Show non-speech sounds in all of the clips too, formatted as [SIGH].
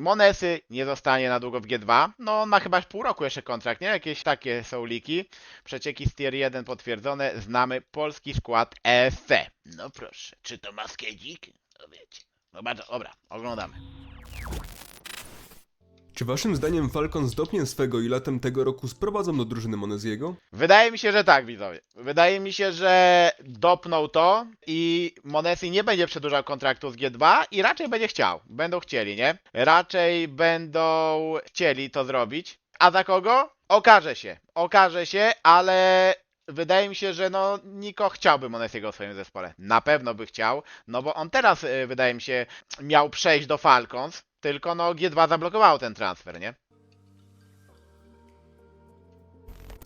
Monesy nie zostanie na długo w G2. No on ma chyba pół roku jeszcze kontrakt, nie? Jakieś takie są liki. Przecieki z tier 1 potwierdzone. Znamy polski skład ESC. No proszę, czy to maskedzik? No wiecie. Zobacz, dobra, oglądamy. Czy waszym zdaniem Falcon zdopnie swego i latem tego roku sprowadzą do drużyny Moneziego? Wydaje mi się, że tak, widzowie. Wydaje mi się, że dopnął to i Monesi nie będzie przedłużał kontraktu z G2 i raczej będzie chciał. Będą chcieli, nie? Raczej będą chcieli to zrobić. A za kogo? Okaże się. Okaże się, ale wydaje mi się, że no Niko chciałby Monesiego w swoim zespole. Na pewno by chciał, no bo on teraz y, wydaje mi się miał przejść do Falcons, tylko no G2 zablokowało ten transfer, nie?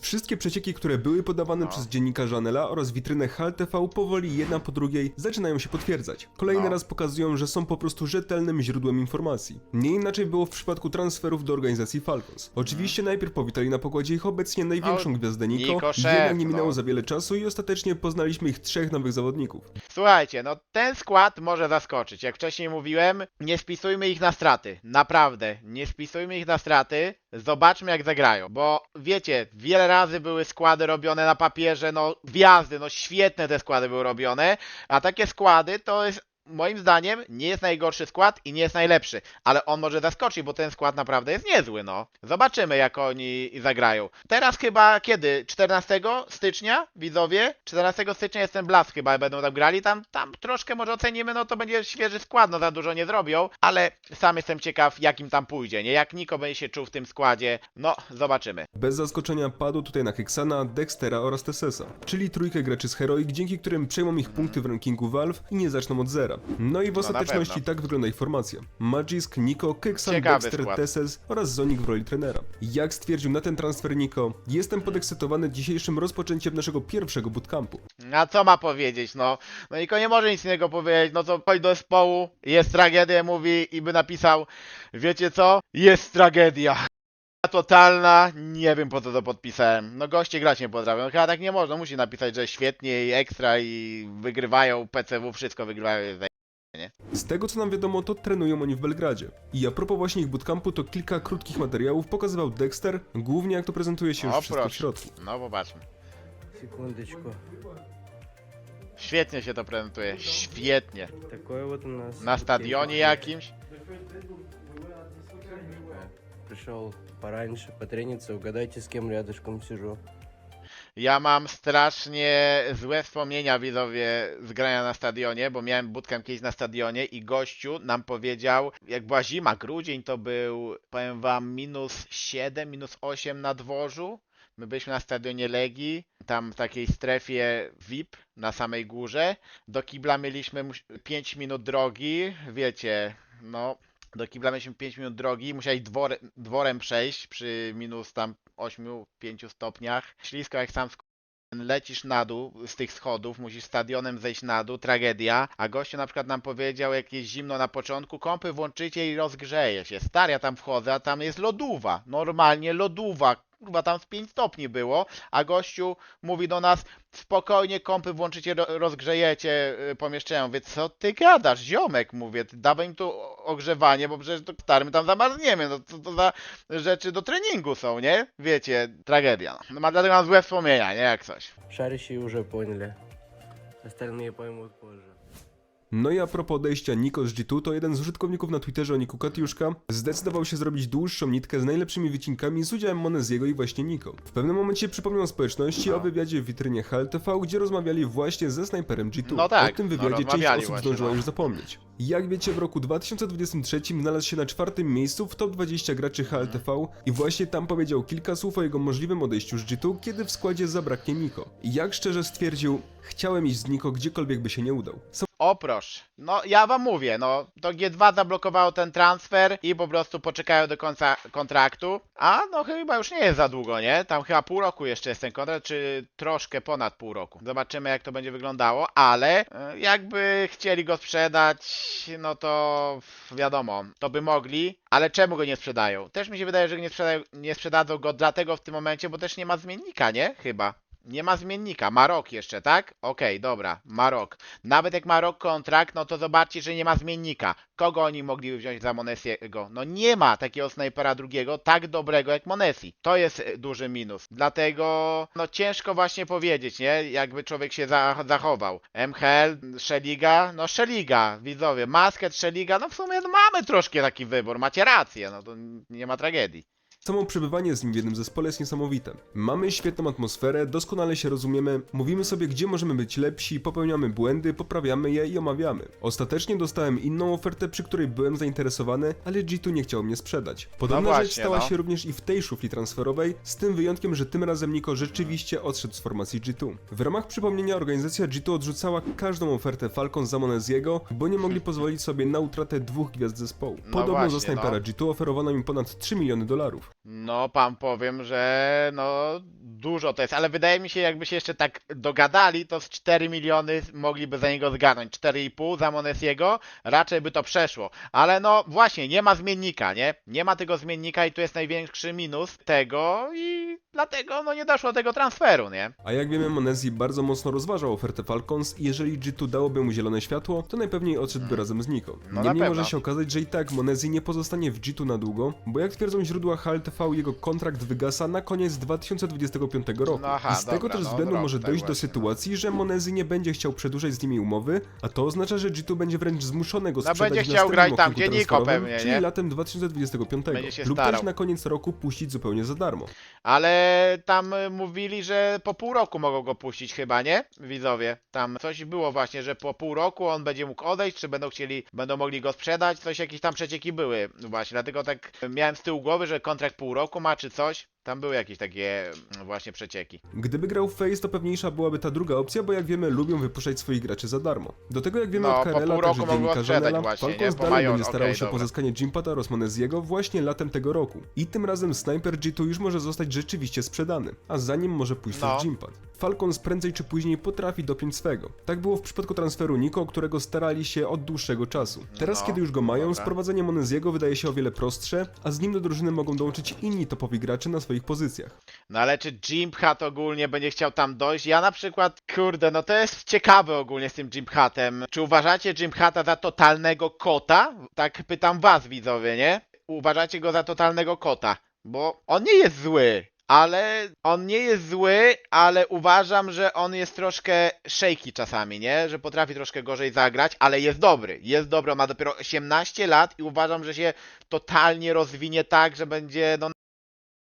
Wszystkie przecieki, które były podawane No. przez dziennikarza Anela oraz witrynę HLTV powoli jedna po drugiej zaczynają się potwierdzać. Kolejny No. raz pokazują, że są po prostu rzetelnym źródłem informacji. Nie inaczej było w przypadku transferów do organizacji Falcons. Oczywiście najpierw powitali na pokładzie ich obecnie największą No, gwiazdę Niko, Niko jednak nie minęło no. za wiele czasu i ostatecznie poznaliśmy ich trzech nowych zawodników. Słuchajcie, no ten skład może zaskoczyć. Jak wcześniej mówiłem, nie spisujmy ich na straty. Naprawdę, nie spisujmy ich na straty. Zobaczmy jak zagrają. Bo wiecie, wiele razy były składy robione na papierze, no gwiazdy, no świetne te składy były robione. A takie składy to jest moim zdaniem nie jest najgorszy skład i nie jest najlepszy, ale on może zaskoczyć, bo ten skład naprawdę jest niezły, no. Zobaczymy, jak oni zagrają. Teraz chyba kiedy? 14 stycznia, widzowie? 14 stycznia jest ten Blast chyba, będą tam grali, tam, tam troszkę może ocenimy, no to będzie świeży skład, no za dużo nie zrobią, ale sam jestem ciekaw, jakim tam pójdzie, nie? Jak Niko będzie się czuł w tym składzie, no, zobaczymy. Bez zaskoczenia padł tutaj na Hexana, Dextera oraz Tessesa, czyli trójkę graczy z Heroic, dzięki którym przejmą ich punkty w rankingu Valve i nie zaczną od zera. No i w na ostateczności tak wygląda ich formacja. Magisk, Niko, Ciekawy Dexter, skład. Tesses oraz Zonik w roli trenera. Jak stwierdził na ten transfer Niko, jestem podekscytowany dzisiejszym rozpoczęciem naszego pierwszego bootcampu. A co ma powiedzieć, no? No Niko nie może nic innego powiedzieć, no co, chodź do zespołu, jest tragedia, mówi i by napisał, wiecie co? Jest tragedia Totalna, nie wiem po co to podpisałem. No goście grać nie potrafią, no, chyba tak nie można, musi napisać, że świetnie i ekstra i wygrywają PCW, wszystko wygrywają. jest zaje- Z tego co nam wiadomo, to trenują oni w Belgradzie. I a propos właśnie ich bootcampu, to kilka krótkich materiałów pokazywał Dexter, głównie jak to prezentuje się już O, wszystko w proszę. środku. No popatrzmy. Секундочку. Świetnie się to prezentuje, świetnie. Такое вот у нас. Na stadionie jakimś. Пришел пораньше потрениться, угадайте, с кем рядышком сижу. Ja mam strasznie złe wspomnienia widzowie z grania na stadionie, bo miałem bootcamp kiedyś na stadionie i gościu nam powiedział, jak była zima, grudzień to był, powiem wam, minus 7, minus 8 na dworzu. My byliśmy na stadionie Legii, tam w takiej strefie VIP na samej górze. Do kibla mieliśmy 5 minut drogi, wiecie, no do kibla mieliśmy 5 minut drogi, musiałeś dwore, dworem przejść przy minus tam 8-5 stopniach. Ślisko jak sam lecisz na dół z tych schodów, musisz stadionem zejść na dół, tragedia. A gościu na przykład nam powiedział, jak jest zimno na początku, kąpy włączycie i rozgrzeje się. Stary, ja tam wchodzę, a tam jest lodówa. Normalnie lodówa Kurwa, tam z 5 stopni było, a gościu mówi do nas, spokojnie kąpy włączycie, ro- rozgrzejecie y, pomieszczenie. Mówię, co ty gadasz, ziomek, mówię, ty dawaj im tu o- ogrzewanie, bo przecież to stary, my tam zamarzniemy, no co to za rzeczy do treningu są, nie? Wiecie, tragedia. No ma dlatego mam złe wspomnienia, nie? Jak coś. Шарящие уже поняли. Остальные pojmут позже. No i a propos odejścia Niko z G2, to jeden z użytkowników na Twitterze o Niku Katiuszka zdecydował się zrobić dłuższą nitkę z najlepszymi wycinkami z udziałem Moneziego i właśnie Niko. W pewnym momencie przypomniał społeczności No. o wywiadzie w witrynie HLTV, gdzie rozmawiali właśnie ze snajperem G2. No tak, o tym no wywiadzie część rozmawiali osób właśnie, zdążyła no. już zapomnieć. Jak wiecie, w roku 2023 znalazł się na czwartym miejscu w top 20 graczy HLTV i właśnie tam powiedział kilka słów o jego możliwym odejściu z G2, kiedy w składzie zabraknie Niko. Jak szczerze stwierdził, chciałem iść z Niko gdziekolwiek by się nie udał. Są O proszę. No ja wam mówię, no to G2 zablokowało ten transfer i po prostu poczekają do końca kontraktu. A no chyba już nie jest za długo, nie? Tam chyba pół roku jeszcze jest ten kontrakt, czy troszkę ponad pół roku. Zobaczymy jak to będzie wyglądało, ale e, jakby chcieli go sprzedać, no to wiadomo, to by mogli, ale czemu go nie sprzedają? Też mi się wydaje, że nie, sprzedają, nie sprzedadzą go dlatego w tym momencie, bo też nie ma zmiennika, nie? Chyba. Nie ma zmiennika. Ma rok jeszcze, tak? Okej, dobra, ma rok. Nawet jak ma rok kontrakt, no to zobaczcie, że nie ma zmiennika. Kogo oni mogliby wziąć za Monesiego? No nie ma takiego snajpera drugiego tak dobrego jak Monesi. To jest e, duży minus. Dlatego, no ciężko właśnie powiedzieć, nie? Jakby człowiek się za zachował. MHL, Szeliga, no Szeliga, widzowie. Masket, Szeliga, no w sumie no, mamy troszkę taki wybór. Macie rację, no to nie ma tragedii. Samo przebywanie z nim w jednym zespole jest niesamowite. Mamy świetną atmosferę, doskonale się rozumiemy, mówimy sobie gdzie możemy być lepsi, popełniamy błędy, poprawiamy je i omawiamy. Ostatecznie dostałem inną ofertę, przy której byłem zainteresowany, ale G2 nie chciał mnie sprzedać. Podobna No rzecz właśnie, stała no. się również i w tej szufli transferowej, z tym wyjątkiem, że tym razem Niko rzeczywiście odszedł z formacji G2. W ramach przypomnienia organizacja G2 odrzucała każdą ofertę Falcon za Moneziego, bo nie mogli pozwolić sobie na utratę dwóch gwiazd zespołu. No Podobno właśnie, za snajpera no. G2 oferowano im ponad 3 miliony dolarów. No, pan powiem, że no dużo to jest, ale wydaje mi się, jakby się jeszcze tak dogadali, to z 4 miliony mogliby za niego zgarnąć. 4,5 za Monesiego, raczej by to przeszło. Ale no właśnie, nie ma zmiennika, nie? Nie ma tego zmiennika i tu jest największy minus tego i dlatego no nie doszło do tego transferu, nie? A jak wiemy, Monezi bardzo mocno rozważał ofertę Falcons i jeżeli G2 dałoby mu zielone światło, to najpewniej odszedłby razem z Niko. No Niemniej może się okazać, że i tak Monezi nie pozostanie w G2 na długo, bo jak twierdzą źródła HLTV, jego kontrakt wygasa na koniec 2025 roku. No aha, I z tego dobra, też no, względu rok, może tak dojść do właśnie, no. sytuacji, że Monezi nie będzie chciał przedłużać z nimi umowy, a to oznacza, że G2 będzie wręcz zmuszony go No, sprzedać będzie w chciał następnym grać tam, okienku gdzie Niko transferowym, pewnie, czyli nie? latem 2025 Będzie się lub starał. też na koniec roku puścić zupełnie za darmo. Ale tam y, mówili, że po pół roku mogą go puścić chyba, nie? Widzowie. Tam coś było właśnie, że po pół roku on będzie mógł odejść, czy będą chcieli, będą mogli go sprzedać, coś jakieś tam przecieki były właśnie. Dlatego tak miałem z tyłu głowy, że kontrakt pół roku ma, czy coś. Tam były jakieś takie mm, właśnie przecieki. Gdyby grał w Face, to pewniejsza byłaby ta druga opcja, bo jak wiemy, lubią wypuszczać swoich graczy za darmo. Do tego jak wiemy No, od Karela, także dziennikarza Nela? Falcons dalej Major- będzie starał okej, się o dobra. pozyskanie Jimpata oraz Moneziego właśnie latem tego roku. I tym razem Sniper G2 już może zostać rzeczywiście sprzedany, a za nim może pójść No. Jimpat. Falcons prędzej czy później potrafi dopiąć swego. Tak było w przypadku transferu Niko, którego starali się od dłuższego czasu. Teraz, No, kiedy już go mają, dobra. sprowadzenie Moneziego wydaje się o wiele prostsze, a z nim do drużyny mogą dołączyć inni topowi gracze na swoich pozycjach. No ale czy Jimp Hat ogólnie będzie chciał tam dojść? Ja na przykład, kurde, no to jest ciekawe ogólnie z tym Jimp Hatem. Czy uważacie Jimp Hata za totalnego kota? Tak pytam was widzowie, nie? Uważacie go za totalnego kota? Bo on nie jest zły. Ale on nie jest zły, ale uważam, że on jest troszkę shaky czasami, nie? Że potrafi troszkę gorzej zagrać, ale jest dobry. Jest dobry, on ma dopiero 18 lat i uważam, że się totalnie rozwinie tak, że będzie no,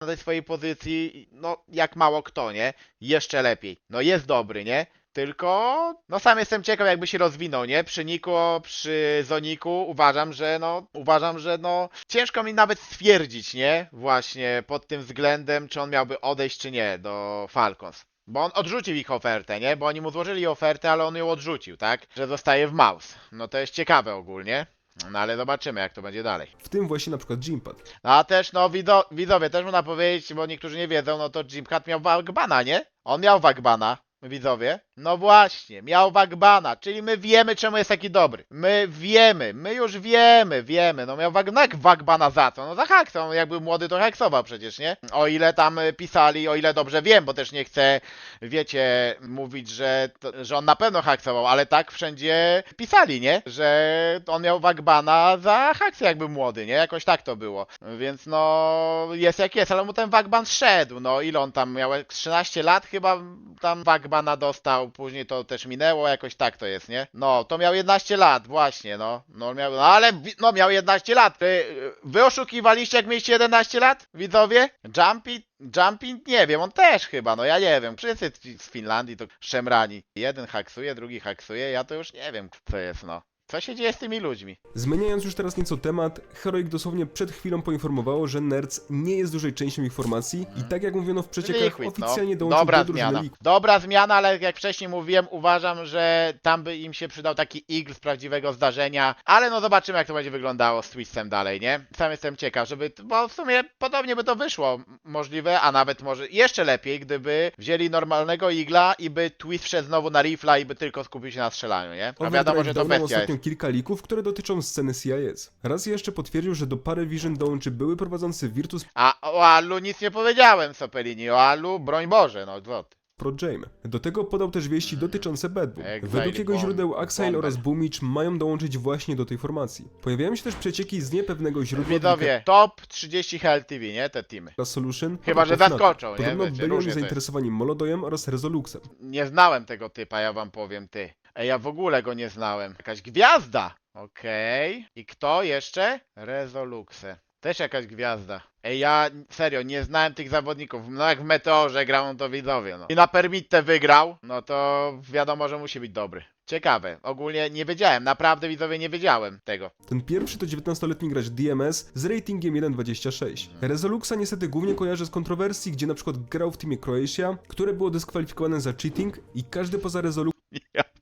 na tej swojej pozycji, no jak mało kto, nie? Jeszcze lepiej. No jest dobry, nie? Tylko, no sam jestem ciekaw jakby się rozwinął, nie? Przy Niko, przy Zoniku uważam, że no, uważam, że no, ciężko mi nawet stwierdzić, nie? Właśnie pod tym względem, czy on miałby odejść, czy nie do Falcons. Bo on odrzucił ich ofertę, nie? Bo oni mu złożyli ofertę, ale on ją odrzucił, tak? Że zostaje w Mouse. No to jest ciekawe ogólnie. No ale zobaczymy, jak to będzie dalej. W tym właśnie na przykład Jimpat. No a też, no wido, widzowie, też można powiedzieć, bo niektórzy nie wiedzą, no to Jim Cat miał Wagbana, nie? On miał Wagbana, widzowie. No właśnie, miał Wagbana, czyli my wiemy, czemu jest taki dobry. My wiemy, my już wiemy, wiemy. No miał Wag, no Wagbana za co? No za haksą, jakby młody to haksował przecież, nie? O ile tam y, pisali, o ile dobrze wiem, bo też nie chcę, wiecie, mówić, że, to, że on na pewno haksował, ale tak wszędzie pisali, nie? Że on miał Wagbana za haksy jakby młody, nie? Jakoś tak to było. Więc no, jest jak jest, ale mu ten Wagban szedł, no ile on tam miał? 13 lat chyba tam Wagbana dostał, później to też minęło, jakoś tak to jest, nie? No, to miał 11 lat, właśnie, no. No, miał, no ale, no miał 11 lat. Wy, wy oszukiwaliście jak mieliście 11 lat, widzowie? Jumpy, Jumpy, nie wiem, on też chyba, no ja nie wiem. Wszyscy z Finlandii to szemrani. Jeden haksuje, drugi haksuje, ja to już nie wiem, co jest, no. Co się dzieje z tymi ludźmi? Zmieniając już teraz nieco temat, Heroic dosłownie przed chwilą poinformowało, że Nerds nie jest dużej częścią ich formacji i tak jak mówiono w przeciekach, Liquid, no. oficjalnie dołączył Dobra do drużyny zmiana. Liquid. Dobra zmiana, ale jak wcześniej mówiłem, uważam, że tam by im się przydał taki Eagle z prawdziwego zdarzenia. Ale no zobaczymy, jak to będzie wyglądało z Twistem dalej, nie? Sam jestem ciekaw, żeby. Bo w sumie podobnie by to wyszło. Możliwe, a nawet może jeszcze lepiej, gdyby wzięli normalnego Igla i by Twist wszedł znowu na rifla i by tylko skupił się na strzelaniu, nie? A wiadomo, że to bestia jest. Kilka lików, które dotyczą sceny CIS. Raz jeszcze potwierdził, że do pary Vision dołączy były prowadzący Virtus A o Alu nic nie powiedziałem, Sopelini. O Alu, broń Boże, no co ty. Pro Jame. Do tego podał też wieści dotyczące Bad Boom. Exile, Według jego źródeł Axile oraz Boomich mają dołączyć właśnie do tej formacji. Pojawiają się też przecieki z niepewnego źródła Widzowie, top 30 HLTV, nie? Te teamy. Delta Solution. Chyba, że zaskoczą, nie? Podobno Wiecie, byli różnie oni to jest. zainteresowani Molodojem oraz Resoluxem. Nie znałem tego typa, ja wam powiem, ty. Ej, ja w ogóle go nie znałem. Jakaś gwiazda! Okej. I kto jeszcze? Rezoluxe. Też jakaś gwiazda. Ej, ja serio, nie znałem tych zawodników. No jak w Meteorze grał, no to widzowie, no. I na Permitte wygrał, no to wiadomo, że musi być dobry. Ciekawe. Ogólnie nie wiedziałem, naprawdę widzowie nie wiedziałem tego. Ten pierwszy to 19-letni gracz DMS z ratingiem 1.26. Resoluxa niestety głównie kojarzy z kontrowersji, gdzie na przykład grał w teamie Croatia, które było dyskwalifikowane za cheating i każdy poza Resoluxem [LAUGHS] Ja...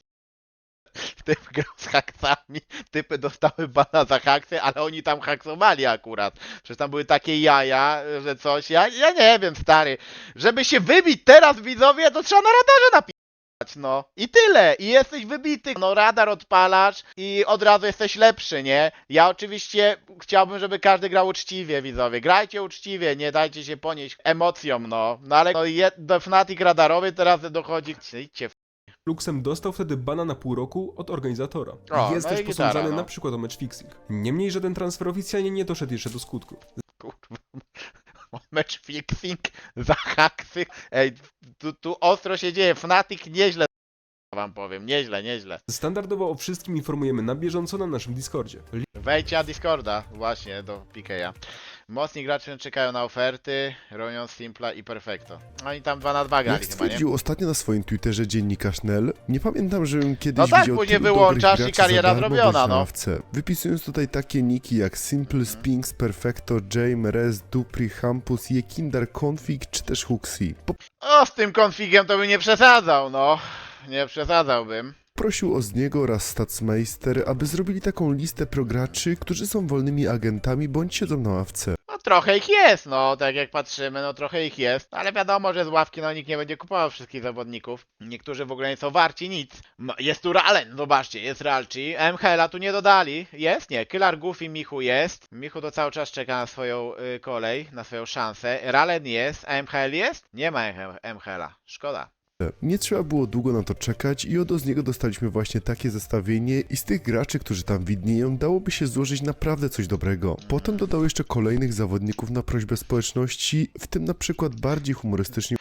Typ grał z haksami, typy dostały bana za haksy, ale oni tam haksowali akurat. Przecież tam były takie jaja, że coś, ja, ja nie wiem stary, żeby się wybić teraz widzowie, to trzeba na radarze napisać, no. I tyle, i jesteś wybity, no radar odpalasz i od razu jesteś lepszy, nie? Ja oczywiście chciałbym, żeby każdy grał uczciwie widzowie, grajcie uczciwie, nie dajcie się ponieść emocjom, no. No ale no, je, do Fnatic radarowy teraz dochodzi, idźcie Luxem dostał wtedy bana na pół roku od organizatora. O, Jest no też i gitara, posądzany no. na przykład o match fixing. Niemniej żaden transfer oficjalnie nie doszedł jeszcze do skutku. Kurwa. [LAUGHS] Match fixing [LAUGHS] za haksy. Ej, tu, tu ostro się dzieje. Fnatic nieźle wam powiem. Nieźle, nieźle. Standardowo o wszystkim informujemy na bieżąco na naszym Discordzie. Wejdźcie na Discorda właśnie do PK'a. Mocni gracze czekają na oferty. Ronion, Simpla i Perfecto. Oni tam 2 na 2 Jak grali chyba, nie? stwierdził ostatnio na swoim Twitterze dziennikarz Nel, nie pamiętam, żebym kiedyś No tak, widział później tylu wyłączasz i graczy kariera darmo zrobiona, na no. ławce. Wypisując tutaj takie niki jak Simple, Spinks, Perfecto, Jame, Rez, Dupri, Hampus, Yekindar, Config czy też Huxi. O, z tym konfigiem to by nie przesadzał, no. Nie przesadzałbym. Poprosił o z niego oraz Statsmeister, aby zrobili taką listę prograczy, którzy są wolnymi agentami bądź siedzą na ławce. No trochę ich jest, no tak jak patrzymy, no trochę ich jest, ale wiadomo, że z ławki no nikt nie będzie kupował wszystkich zawodników. Niektórzy w ogóle nie są warci nic. M- Jest tu Ralen, zobaczcie, jest Ralci. MHL-a tu nie dodali. Jest? Nie. Kylar Goofy Michu jest. Michu to cały czas czeka na swoją y, kolej, na swoją szansę. Ralen jest, a MHL jest? Nie ma MHL-a. Szkoda. Nie trzeba było długo na to czekać i od niego dostaliśmy właśnie takie zestawienie i z tych graczy, którzy tam widnieją, dałoby się złożyć naprawdę coś dobrego. Potem dodał jeszcze kolejnych zawodników na prośbę społeczności, w tym na przykład bardziej humorystycznie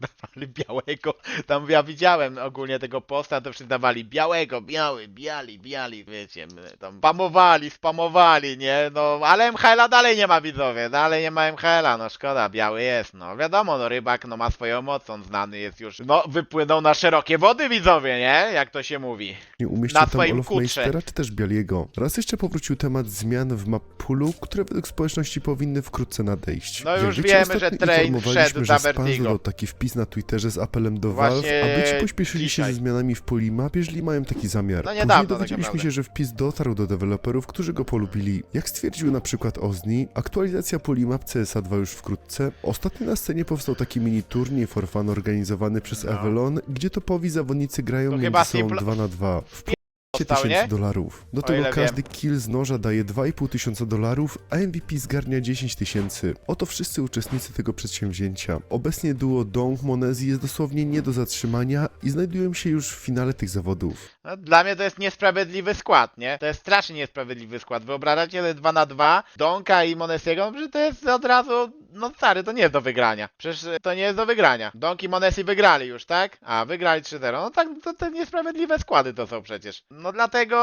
Dawali białego. Tam ja widziałem ogólnie tego posta, to wszyscy dawali białego, biały, biali, biali, wiecie, tam spamowali, spamowali, nie? No, ale MHL-a dalej nie ma widzowie, dalej nie ma MHL-a, no szkoda, biały jest, no. Wiadomo, no rybak no ma swoją moc, on znany jest już, no wypłynął na szerokie wody widzowie, nie? Jak to się mówi. umieścił Na tam swoim Olof kutrze. Meistera czy też Bialiego. Raz jeszcze powrócił temat zmian w mapulu, które według społeczności powinny wkrótce nadejść. No już wiecie, wiemy, że Train wszedł że Vertigo. dał taki wpis na Twitterze z apelem do Właśnie Valve, aby ci pośpieszyli się dzisiaj. ze zmianami w Polimapie, jeżeli mają taki zamiar. No Później niedawno tak dowiedzieliśmy naprawdę. się, że wpis dotarł do deweloperów, którzy go polubili. Jak stwierdził na przykład Ozni, aktualizacja Polimap CSA2 już wkrótce. Ostatnio na scenie powstał taki mini turniej for fun organizowany przez No. Avalon, gdzie topowi zawodnicy grają To między chyba sobą Simple- 2 na 2 w tysięcy dolarów. Do O tego każdy kill z noża daje 2,5 tysiąca dolarów, a MVP zgarnia 10 tysięcy. Oto wszyscy uczestnicy tego przedsięwzięcia. Obecnie duo Dong Monezi jest dosłownie nie do zatrzymania i znajdują się już w finale tych zawodów. No, dla mnie to jest niesprawiedliwy skład, nie? To jest strasznie niesprawiedliwy skład. Wyobrażacie sobie 2 na 2 Donka i Monesiego? Że to jest od razu, no stary, to nie jest do wygrania. Przecież e, to nie jest do wygrania. Donk i Monesi wygrali już, tak? A, wygrali 3-0. No tak, to te niesprawiedliwe składy to są przecież. No dlatego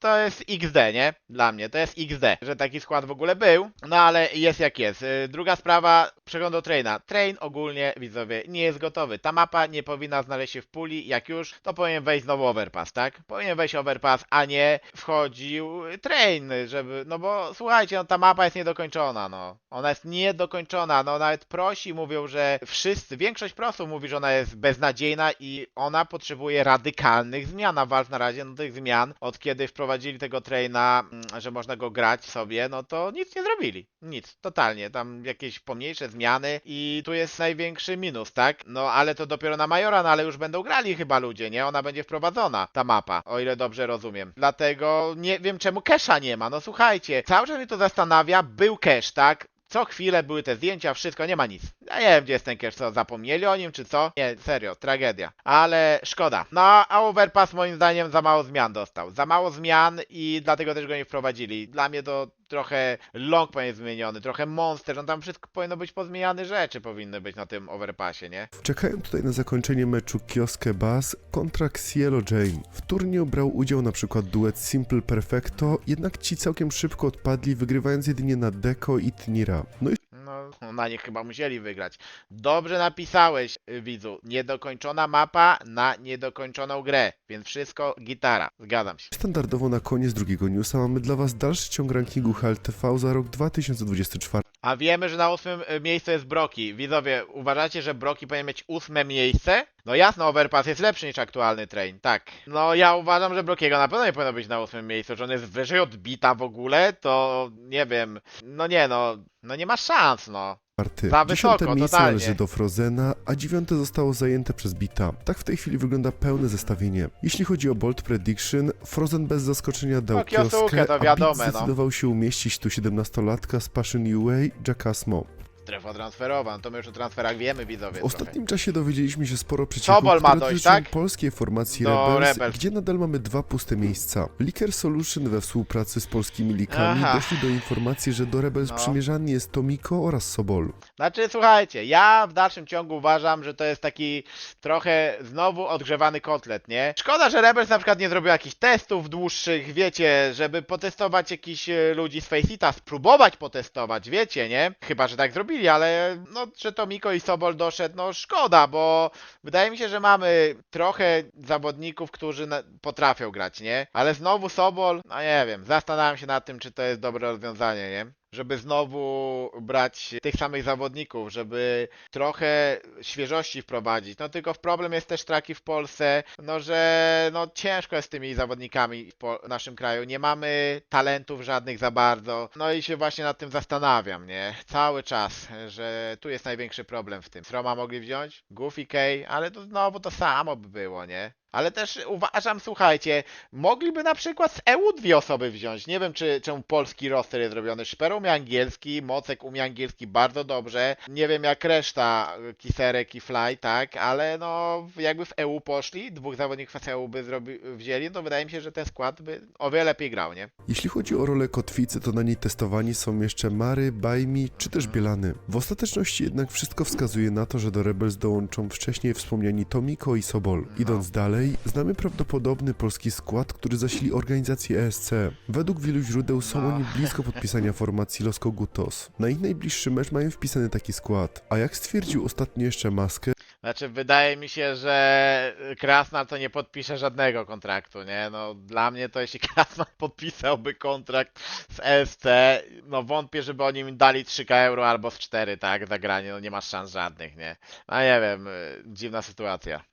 to jest XD, nie? Dla mnie to jest XD, że taki skład w ogóle był. No ale jest jak jest. Y, Druga sprawa, przegląd do traina. Train ogólnie, widzowie, nie jest gotowy. Ta mapa nie powinna znaleźć się w puli. Jak już, to powinien wejść znowu overpass, tak? Powinien wejść overpass, a nie wchodził train, żeby, no bo słuchajcie, no ta mapa jest niedokończona, no. Ona jest niedokończona, no nawet prosi mówią, że wszyscy, większość prosów mówi, że ona jest beznadziejna i ona potrzebuje radykalnych zmian, a Valve na razie, no tych zmian, od kiedy wprowadzili tego traina, mm, że można go grać sobie, no to nic nie zrobili. Nic, totalnie. Tam jakieś pomniejsze zmiany i tu jest największy minus, tak? No ale to dopiero na Majora, no ale już będą grali chyba ludzie, nie? Ona będzie wprowadzona, ta mapa, o ile dobrze rozumiem. Dlatego nie wiem czemu Kesha nie ma. No słuchajcie, cały czas mnie to zastanawia, był cache, tak? Co chwilę były te zdjęcia, wszystko, nie ma nic. Ja nie wiem, gdzie jest ten cash, co, zapomnieli o nim, czy co? Nie, serio, tragedia. Ale szkoda. No, a Overpass moim zdaniem za mało zmian dostał. Za mało zmian i dlatego też go nie wprowadzili. Dla mnie to trochę long powinien zmieniony, trochę monster, on tam wszystko powinno być pozmieniane rzeczy powinny być na tym Overpassie, nie? Czekają tutaj na zakończenie meczu Kioskę Bass kontra Xielo Jane. W turnieju brał udział na przykład duet Simple Perfecto, jednak ci całkiem szybko odpadli, wygrywając jedynie na Deko i Tnira. No i No, na nich chyba musieli wygrać. Dobrze napisałeś, y, widzu. Niedokończona mapa na niedokończoną grę, więc wszystko gitara. Zgadzam się. standardowo na koniec drugiego newsa mamy dla Was dalszy ciąg rankingu HLTV za rok 2024. A wiemy, że na ósmym y, miejscu jest Broki. Widzowie, uważacie, że Broki powinien mieć ósme miejsce? No jasno, Overpass jest lepszy niż aktualny train, tak. No ja uważam, że Brokiego na pewno nie powinno być na ósmym miejscu, że on jest wyżej odbita w ogóle, to nie wiem. No nie no, no nie ma szans, no. Za wysoko, Dziesiąte miejsce totalnie. należy do Frozena, a dziewiąte zostało zajęte przez Bita. Tak w tej chwili wygląda pełne zestawienie. Jeśli chodzi o Bolt Prediction, Frozen bez zaskoczenia dał No, kioskę, to a wiadome, Beat no. zdecydował się umieścić tu 17-latka z Passion UA, Jackasmo. Strefa transferowa, no to my już o transferach wiemy, widzowie. W ostatnim czasie dowiedzieliśmy się sporo przecieków, Sobol ma które dojść, dotyczą tak? polskiej formacji Do Rebels, Rebels. gdzie nadal mamy dwa puste miejsca. Liker Solution we współpracy z polskimi likami Aha. doszli do informacji, że do Rebels No. przymierzany jest Tomiko oraz Sobol. Znaczy, słuchajcie, ja w dalszym ciągu uważam, że to jest taki trochę znowu odgrzewany kotlet, nie? Szkoda, że Rebels na przykład nie zrobił jakichś testów dłuższych, wiecie, żeby potestować jakichś e, ludzi z Faceita, spróbować potestować, wiecie, nie? Chyba, że tak zrobili, ale no, że to Miko i Sobol doszedł, no szkoda, bo wydaje mi się, że mamy trochę zawodników, którzy na- potrafią grać, nie? Ale znowu Sobol, no nie wiem, zastanawiam się nad tym, czy to jest dobre rozwiązanie, nie? Żeby znowu brać tych samych zawodników, żeby trochę świeżości wprowadzić. No tylko problem jest też taki w Polsce, no że no ciężko jest z tymi zawodnikami w naszym kraju. Nie mamy talentów żadnych za bardzo. No i się właśnie nad tym zastanawiam, nie? Cały czas, że tu jest największy problem w tym. Roma mogli wziąć, Goofy K, ale to znowu to samo by było, nie? Ale też uważam, słuchajcie, mogliby na przykład z EU dwie osoby wziąć. Nie wiem, czy czemu polski roster jest zrobiony. Szper umie angielski, Mocek umie angielski bardzo dobrze. Nie wiem jak reszta, Kiserek i Fly, tak, ale no jakby w EU poszli, dwóch zawodników z EU by zrobi, wzięli, to wydaje mi się, że ten skład by o wiele lepiej grał, nie? Jeśli chodzi o rolę kotwicy, to na niej testowani są jeszcze Mary, Bajmi czy też Bielany. W ostateczności jednak wszystko wskazuje na to, że do Rebels dołączą wcześniej wspomniani Tomiko i Sobol. Idąc dalej, znamy prawdopodobny polski skład, który zasili organizację ESC. Według wielu źródeł są No. oni blisko podpisania formacji Los Kogutos. Na ich najbliższy mecz mają wpisany taki skład. A jak stwierdził ostatnio jeszcze Maskę, Znaczy, wydaje mi się, że Krasnal to nie podpisze żadnego kontraktu, nie? No, dla mnie to jeśli [LAUGHS] Krasnal podpisałby kontrakt z ESC, no wątpię, żeby oni im dali 3K euro albo z 4, tak, za granie, no nie ma szans żadnych, nie? No nie wiem, y, dziwna sytuacja.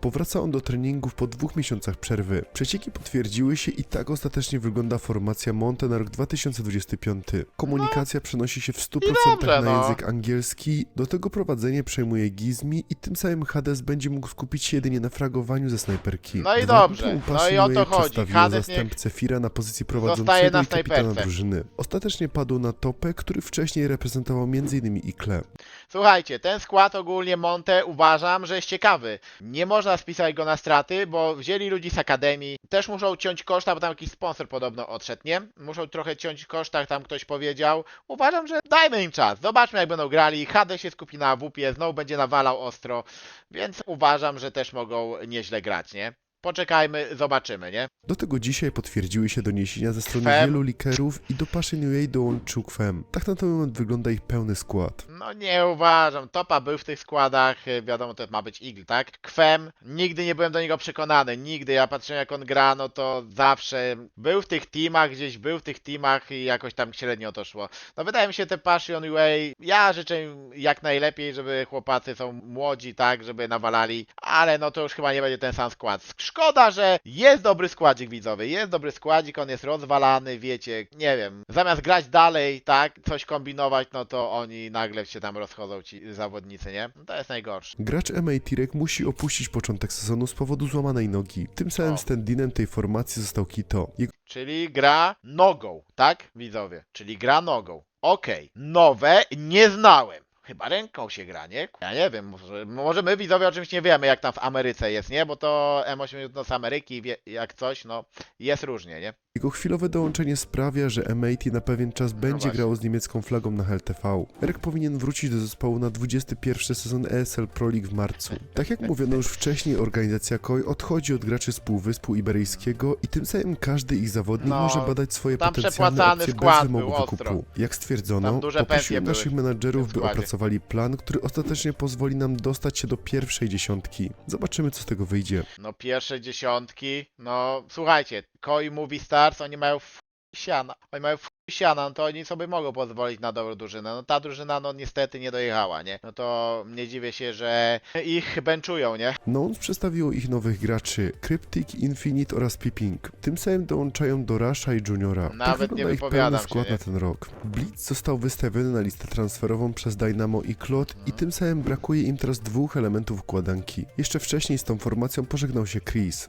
Powraca on do treningów po dwóch miesiącach przerwy. Przecieki potwierdziły się i tak ostatecznie wygląda formacja Monte na rok 2025. Komunikacja przenosi się w 100% dobrze, na no. język angielski, do tego prowadzenie przejmuje Gizmi i tym samym Hades będzie mógł skupić się jedynie na fragowaniu ze snajperki. No i Dwa dobrze. No i o to chodzi. Hades zastępcę Fira na pozycji prowadzącego na i kapitana drużyny. Ostatecznie padł na Topę, który wcześniej reprezentował m.in. Ikle. Słuchajcie, ten skład ogólnie Monte uważam, że jest ciekawy. Nie można spisać go na straty, bo wzięli ludzi z akademii. Też muszą ciąć koszta, bo tam jakiś sponsor podobno odszedł, nie? Muszą trochę ciąć koszta, tam ktoś powiedział. Uważam, że dajmy im czas. Zobaczmy jak będą grali. HD się skupi na WP, znowu będzie nawalał ostro, więc uważam, że też mogą nieźle grać, nie? Poczekajmy, zobaczymy, nie? Do tego dzisiaj potwierdziły się doniesienia ze strony Kwem. wielu likerów i do Passion UA dołączył Kwem. Tak na ten moment wygląda ich pełny skład. No nie uważam. Topa był w tych składach, y, wiadomo, to ma być Eagle, tak? Kwem, nigdy nie byłem do niego przekonany, nigdy. Ja patrzyłem jak on gra, no to zawsze był w tych teamach, gdzieś był w tych teamach i jakoś tam średnio to szło. No wydaje mi się te Passion UA, ja życzę jak najlepiej, żeby chłopacy są młodzi, tak, żeby nawalali, ale no to już chyba nie będzie ten sam skład. Szkoda, że jest dobry składzik widzowy, jest dobry składzik, on jest rozwalany, wiecie, nie wiem, zamiast grać dalej, tak, coś kombinować, no to oni nagle się tam rozchodzą ci zawodnicy, nie? No to jest najgorsze. Gracz MA Tirek musi opuścić początek sezonu z powodu złamanej nogi. Tym samym O. stand-inem tej formacji został Kito. Jego Czyli gra nogą, tak, widzowie? Czyli gra nogą. Okej, nowe nie znałem. chyba ręką się gra, nie? Ja nie wiem, może, może my widzowie oczywiście nie wiemy jak tam w Ameryce jest, nie? Bo to M8 no, z Ameryki, wie, jak coś, no jest różnie, nie? Jego chwilowe dołączenie sprawia, że M80 na pewien czas będzie No grało z niemiecką flagą na HLTV. Erek powinien wrócić do zespołu na 21 sezon ESL Pro League w marcu. Tak jak mówiono już wcześniej, organizacja KOI odchodzi od graczy z Półwyspu Iberyjskiego i tym samym każdy ich zawodnik No, może badać swoje potencjalne opcje bez wymogu wykupu. Jak stwierdzono, poprosiłem naszych menadżerów, by opracowali plan, który ostatecznie pozwoli nam dostać się do pierwszej dziesiątki. Zobaczymy, co z tego wyjdzie. No pierwsze dziesiątki, no słuchajcie, Koi Movie Stars, oni mają w siana, oni mają w siana, no to oni sobie mogą pozwolić na dobrą drużynę. No ta drużyna no niestety nie dojechała, nie? No to nie dziwię się, że ich benchują, nie? Nons przedstawiło ich nowych graczy Cryptic, Infinite oraz Pipping. Tym samym dołączają do Rasha i Juniora. tak Nawet nie wygląda ich pełny wypowiadam się, skład nie? na ten rok. Blitz został wystawiony na listę transferową przez Dynamo i Klot i tym samym brakuje im teraz dwóch elementów układanki. Jeszcze wcześniej z tą formacją pożegnał się Chris.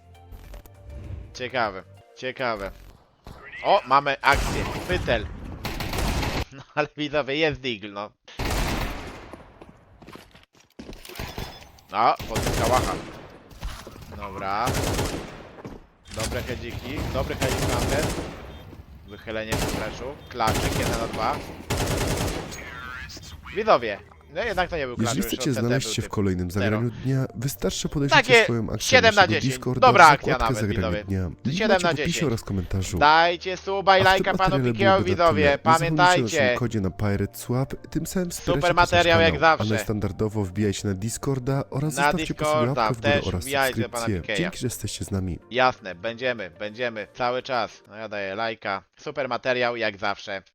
Ciekawe, ciekawe. O, mamy akcję, pytel. [LAUGHS] No ale widzowie, jest Deagle, no. No, pozyska łacha. Dobra. Dobre hedziki, dobry hedzik counter. Wychylenie po flashu. Klaczyk, 1 na 2. Widzowie, no jednak to nie był klacz. Jeżeli chcecie znaleźć się w kolejnym zagraniu dnia, wystarczy podejść Takie swoją akcję 7 na naszego 10. Discorda, Dobra akcja nawet, widzowie. dnia. Link 7 macie na w opisie 10. oraz komentarzu. Dajcie suba i lajka panu na widzowie. Pamiętajcie. naszym kodzie na Pirate Swap, tym samym Super materiał jak zawsze. A najstandardowo wbijajcie na Discorda oraz Na zostawcie Discorda w górę oraz subskrypcję. Dzięki, że jesteście z nami. Jasne, będziemy, będziemy cały czas. No ja daję lajka. Super materiał jak zawsze.